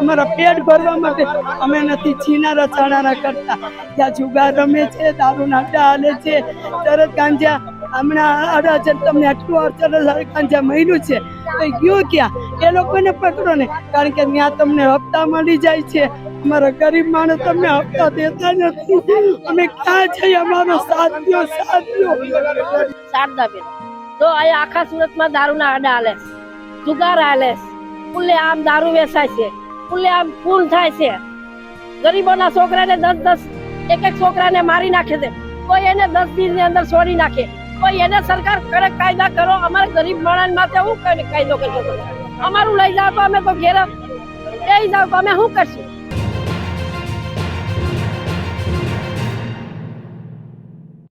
અમારા પેટ ભરવા માટે અમે નથી છીનારા, છાણારા કરતા. ત્યાં જુગાર રમે છે, દારૂના નાટા હાલે છે. તરત ગાંજા હમણાં અડાજન તમને આટલું તરત ગાંજા મળ્યું છે. તો ગયું ક્યાં? એ લોકોને પકડો ને. કારણ કે ત્યાં તમને હપ્તા મળી જાય છે. અમારા ગરીબ માણસ તમને હપ્તા દેતા નથી. અમે ક્યાં જઈએ અમારો સાથ દ્યો સાથ દ્યો શારદાબેન તો અહીંયા આખા સુરતમાં દારૂના આડા હાલે જુગાર હાલે. ખુલ્લે આમ દારૂ વેચાય છે. ખુલ્લે આમ ફૂલ થાય છે. ગરીબોના છોકરાને દસ દસ એક એક છોકરાને મારી નાખે છે. કોઈ એને દસ દિવસની અંદર છોડી નાખે. કોઈ એને સરકાર કડક કાયદા કરો. અમારે ગરીબ માણસ માટે હું કાયદો કરશો અમારું લઈ જાવ તો અમે તો ઘેર લઈ જાવ તો અમે શું કરશું?